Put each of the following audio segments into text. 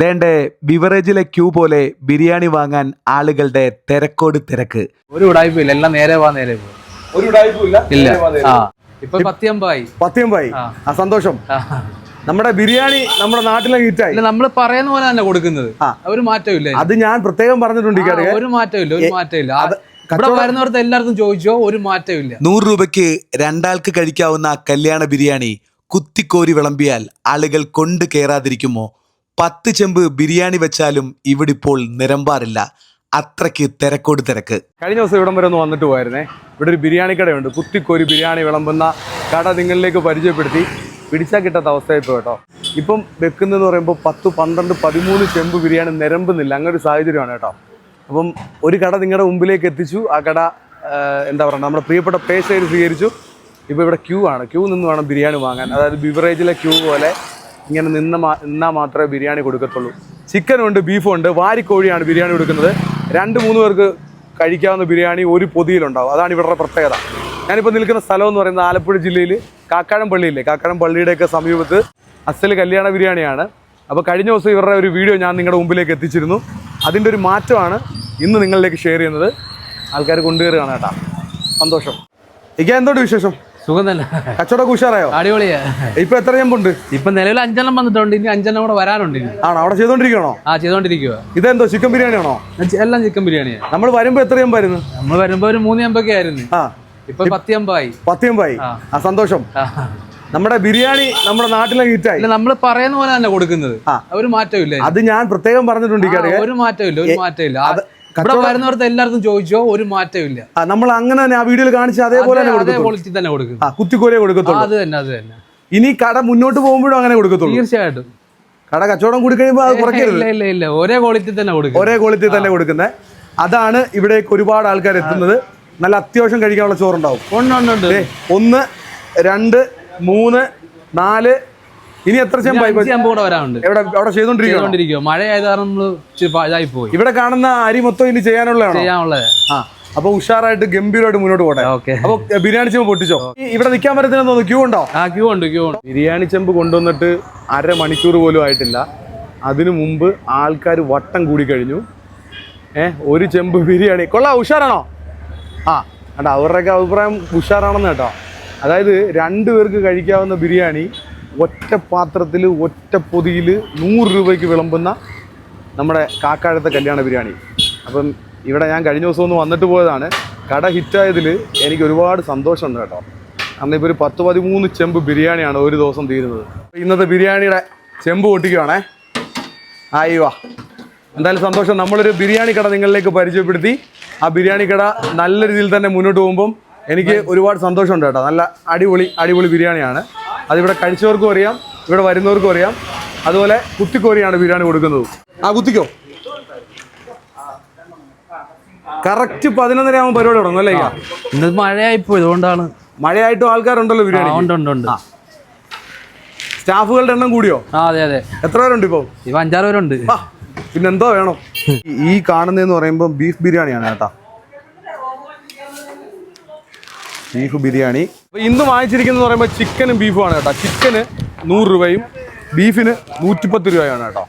ദേണ്ടേ ബിവറേജിലെ Q പോലെ ബിരിയാണി വാങ്ങാൻ ആളുകളുടെ തിരക്കോട് തിരക്ക്. ഒരു ഉടായ്പില്ല എല്ലാം നേരെ വാ നേരെ ഒരു ഉടായ്പും ഇല്ല. ആ ഇപ്പൊ പത്തിയമ്പായി ആ. ആ സന്തോഷം. നമ്മുടെ ബിരിയാണി നമ്മുടെ നാട്ടിലെ ഹിറ്റായി. നമ്മൾ നമ്മൾ പറയുന്ന പോലെ തന്നെ കൊടുക്കുന്നത്. ഒരു മാറ്റമില്ല അത് ഞാൻ പ്രത്യേകം പറഞ്ഞിട്ടുണ്ട് ഒരു മാറ്റമില്ല ഒരു മാറ്റമില്ല ഇവിടെ വരുന്നവർക്ക് എല്ലാവർക്കും ചോദിച്ചോ ഒരു മാറ്റമില്ല നൂറ് രൂപയ്ക്ക് രണ്ടാൾക്ക് കഴിക്കാവുന്ന കല്യാണ ബിരിയാണി കുത്തിക്കോരി വിളമ്പിയാൽ ആളുകൾ കൊണ്ട് കയറാതിരിക്കുമോ പത്ത് ചെമ്പ് ബിരിയാണി വെച്ചാലും ഇവിടെ ഇപ്പോൾ നിരമ്പാറില്ല. അത്രയ്ക്ക് തിരക്കോട് തിരക്ക്. കഴിഞ്ഞ ദിവസം ഇവിടം വരെ ഒന്ന് വന്നിട്ട് പോയായിരുന്നേ ഇവിടെ ഒരു ബിരിയാണി കടയുണ്ട്. കുത്തിക്കോരി ബിരിയാണി വിളമ്പുന്ന കട നിങ്ങളിലേക്ക് പരിചയപ്പെടുത്തി. പിടിച്ചാൽ കിട്ടാത്ത അവസ്ഥയായിപ്പോ കേട്ടോ. ഇപ്പം വെക്കുന്നതെന്ന് പറയുമ്പോൾ പത്ത് പന്ത്രണ്ട് പതിമൂന്ന് ചെമ്പ് ബിരിയാണി നിരമ്പുന്നില്ല. അങ്ങനെ ഒരു സാഹചര്യമാണ് കേട്ടോ. അപ്പം ഒരു കട നിങ്ങളുടെ മുമ്പിലേക്ക് എത്തിച്ചു. ആ കട എന്താ പറയുക നമ്മുടെ പ്രിയപ്പെട്ട പേശയിൽ സ്വീകരിച്ചു. ഇപ്പോൾ ഇവിടെ ക്യൂ ആണ്. ക്യൂ നിന്ന് വേണം ബിരിയാണി വാങ്ങാൻ. അതായത് ബിവറേജിലെ ക്യൂ പോലെ ഇങ്ങനെ നിന്ന് നിന്നാൽ മാത്രമേ ബിരിയാണി കൊടുക്കത്തുള്ളൂ. ചിക്കനുണ്ട് ബീഫും ഉണ്ട് വാരിക്കോഴിയാണ് ബിരിയാണി കൊടുക്കുന്നത്. രണ്ട് മൂന്ന് പേർക്ക് കഴിക്കാവുന്ന ബിരിയാണി ഒരു പൊതിയിലുണ്ടാവും. അതാണ് ഇവരുടെ പ്രത്യേകത. ഞാനിപ്പോൾ നിൽക്കുന്ന സ്ഥലം എന്ന് പറയുന്നത് ആലപ്പുഴ ജില്ലയിൽ കാക്കാഴം പള്ളിയില്ലേ? കാക്കാഴം പള്ളിയുടെയൊക്കെ സമീപത്ത് അസൽ കല്യാണ ബിരിയാണിയാണ്. അപ്പോൾ കഴിഞ്ഞ ദിവസം ഇവരുടെ ഒരു വീഡിയോ ഞാൻ നിങ്ങളുടെ മുമ്പിലേക്ക് എത്തിച്ചിരുന്നു. അതിന്റെ ഒരു മാറ്റമാണ് ഇന്ന് നിങ്ങളിലേക്ക് ഷെയർ ചെയ്യുന്നത്. ആൾക്കാർ കൊണ്ടുവരികയാണ് കേട്ടോ. സന്തോഷം. എനിക്ക് എന്തുകൊണ്ട് വിശേഷം? സുഖം തന്നെ. കച്ചവടമൊക്കെ ഉഷാറായോ? അടിപൊളിയാ. ഇപ്പൊ എത്ര ചെമ്പുണ്ട് ഇപ്പൊ നിലവിൽ അഞ്ചെണ്ണം വന്നിട്ടുണ്ട്. ഇനി അഞ്ചെണ്ണം കൂടെ വരാനുണ്ട് ആണോ? അവിടെ ചെയ്തോണ്ടിരിക്കണോ ആ ചെയ്തോണ്ടിരിക്കുക ഇതെന്തോ ചിക്കൻ ബിരിയാണി ആണോ? എല്ലാം ചിക്കൻ ബിരിയാണിയാ. നമ്മൾ വരുമ്പോ എത്ര ചെമ്പായിരുന്നു നമ്മൾ വരുമ്പോ ഒരു മൂന്ന് ചെമ്പൊക്കെ ആയിരുന്നു. ആ. ഇപ്പൊ പത്തിയമ്പായി പത്തിയമ്പായി ആ. ആ സന്തോഷം. നമ്മുടെ ബിരിയാണി നമ്മുടെ നാട്ടിലെ ഹിറ്റായി. നമ്മൾ പറയുന്ന പോലെ തന്നെ കൊടുക്കുന്നത്. ഒരു മാറ്റമില്ല. അത് ഞാൻ പ്രത്യേകം പറഞ്ഞിട്ടുണ്ട് ഒരു മാറ്റമില്ല ഒരു മാറ്റമില്ല ഇവിടെ വരുന്നവർക്ക് എല്ലാവർക്കും ചോദിച്ചോ ഒരു മാറ്റമില്ല ആ, നമ്മൾ അങ്ങനെ തന്നെ ആ വീഡിയോയിൽ കാണിച്ച അതേപോലെ തന്നെ അതേ ക്വാളിറ്റി തന്നെ കൊടുക്കും ആ കുത്തിക്കോരേ ആ, കൊടുക്കത്തുള്ളൂ. അത് തന്നെ അത് തന്നെ. ഇനി കട മുന്നോട്ട് പോകുമ്പോഴും അങ്ങനെ കൊടുക്കത്തുള്ളൂ. തീർച്ചയായിട്ടും. കട കച്ചവടം കൂടി കഴിയുമ്പോൾ അത് കുറയ്ക്കരുത്. ഇല്ല ഇല്ല ഇല്ല. ഒരേ ക്വാളിറ്റി തന്നെ കൊടുക്കും ഒരേ ക്വാളിറ്റി തന്നെ കൊടുക്കുന്നത് അതാണ് ഇവിടേക്ക് ഒരുപാട് ആൾക്കാർ എത്തുന്നത്. നല്ല അത്യാവശ്യം കഴിക്കാനുള്ള ചോറുണ്ടാവും. ഉണ്ട് ഉണ്ട് ഉണ്ട്. ദേ, ഒന്ന് രണ്ട് മൂന്ന് നാല് ഇനി എത്ര കൂടെ വരാനുണ്ട് എവിടെ അവിടെ ചെയ്തോണ്ടിരിക്കണം മഴയായത് കാരണം നമ്മൾ ഇതായി പോയി. ഇവിടെ കാണുന്ന അരി മൊത്തം ഇനി ചെയ്യാനുള്ളതാണോ? ചെയ്യാനുള്ളത്. ആ അപ്പൊ ഉഷാറായിട്ട് ഗംഭീരമായിട്ട് മുന്നോട്ട് പോട്ടെ. ഓക്കെ. അപ്പൊ ബിരിയാണി ചെമ്പ് പൊട്ടിച്ചോ? ഇവിടെ നിൽക്കാൻ പറ്റത്തില്ല തോന്നുന്നു. ക്യൂ ഉണ്ടോ? ആ ക്യൂ ഉണ്ട് ക്യൂ ഉണ്ട്. ബിരിയാണി ചെമ്പ് കൊണ്ടുവന്നിട്ട് അരമണിക്കൂർ പോലും ആയിട്ടില്ല. അതിനു മുമ്പ് ആൾക്കാർ വട്ടം കൂടി കഴിഞ്ഞു. ഏഹ് ഒരു ചെമ്പ് ബിരിയാണി. കൊള്ളാ ഉഷാറാണോ? ആ കേട്ടോ അവരുടെയൊക്കെ അഭിപ്രായം ഉഷാറാണെന്ന് കേട്ടോ. അതായത് രണ്ടു പേർക്ക് കഴിക്കാവുന്ന ബിരിയാണി ഒറ്റ പാത്രത്തിൽ ഒറ്റ പൊതിയിൽ നൂറ് രൂപയ്ക്ക് വിളമ്പുന്ന നമ്മുടെ കാക്കാഴത്തെ കല്യാണ ബിരിയാണി. അപ്പം ഇവിടെ ഞാൻ കഴിഞ്ഞ ദിവസം ഒന്ന് വന്നിട്ട് പോയതാണ്. കട ഹിറ്റായതിൽ എനിക്ക് ഒരുപാട് സന്തോഷമുണ്ട് കേട്ടോ. കാരണം ഇപ്പോൾ ഒരു പത്ത് പതിമൂന്ന് ചെമ്പ് ബിരിയാണിയാണ് ഒരു ദിവസം തീരുന്നത്. ഇന്നത്തെ ബിരിയാണിയുടെ ചെമ്പ് പൊട്ടിക്കുവാണേ. ആയി വാ. എന്തായാലും സന്തോഷം. നമ്മളൊരു ബിരിയാണി കട നിങ്ങളിലേക്ക് പരിചയപ്പെടുത്തി. ആ ബിരിയാണി കട നല്ല രീതിയിൽ തന്നെ മുന്നോട്ട് പോകുമ്പം എനിക്ക് ഒരുപാട് സന്തോഷമുണ്ട് കേട്ടോ. നല്ല അടിപൊളി അടിപൊളി ബിരിയാണിയാണ്. അതിവിടെ കഴിച്ചവർക്കും അറിയാം ഇവിടെ വരുന്നവർക്കും അറിയാം. അതുപോലെ കുത്തിക്കോരിയാണ് ബിരിയാണി കൊടുക്കുന്നത്. ആ കുത്തിക്കോ. കറക്റ്റ് പതിനൊന്നര ആകുമ്പോൾ പരിപാടി തുടങ്ങും അല്ലേ? ഇന്ന് മഴയായി പോയി അതുകൊണ്ടാണ് മഴയായിട്ടും ആൾക്കാരുണ്ടല്ലോ ബിരിയാണി ഉണ്ട് ഉണ്ട് ഉണ്ട്. സ്റ്റാഫുകളുടെ എണ്ണം കൂടിയോ? അതെ അതെ. എത്ര പേരുണ്ട് ഇപ്പോ? ഇപ്പൊ അഞ്ചാറ് പേരുണ്ട്. പിന്നെന്തോ വേണം. ഈ കാണുന്നതെന്ന് പറയുമ്പോൾ ബീഫ് ബിരിയാണിയാണ് കേട്ടാ. ബീഫ് ബിരിയാണി അപ്പോൾ ഇന്ന് വാങ്ങിച്ചിരിക്കുന്നത് പറയുമ്പോൾ ചിക്കനും ബീഫുമാണ് കേട്ടോ. ചിക്കന് നൂറ് രൂപയും ബീഫിന് നൂറ്റിപ്പത്ത് രൂപയാണ് കേട്ടോ.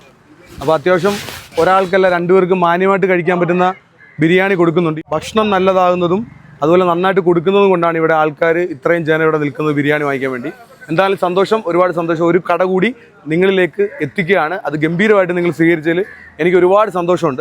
അപ്പോൾ അത്യാവശ്യം ഒരാൾക്കല്ല രണ്ടുപേർക്കും മാന്യമായിട്ട് കഴിക്കാൻ പറ്റുന്ന ബിരിയാണി കൊടുക്കുന്നുണ്ട്. ഭക്ഷണം നല്ലതാകുന്നതും അതുപോലെ നന്നായിട്ട് കൊടുക്കുന്നതും കൊണ്ടാണ് ഇവിടെ ആൾക്കാർ ഇത്രയും ജനം ഇവിടെ നിൽക്കുന്നത് ബിരിയാണി വാങ്ങിക്കാൻ വേണ്ടി. എന്തായാലും സന്തോഷം ഒരുപാട് സന്തോഷം. ഒരു കട കൂടി നിങ്ങളിലേക്ക് എത്തിക്കുകയാണ്. അത് ഗംഭീരമായിട്ട് നിങ്ങൾ സ്വീകരിച്ചതിൽ എനിക്ക് ഒരുപാട് സന്തോഷമുണ്ട്.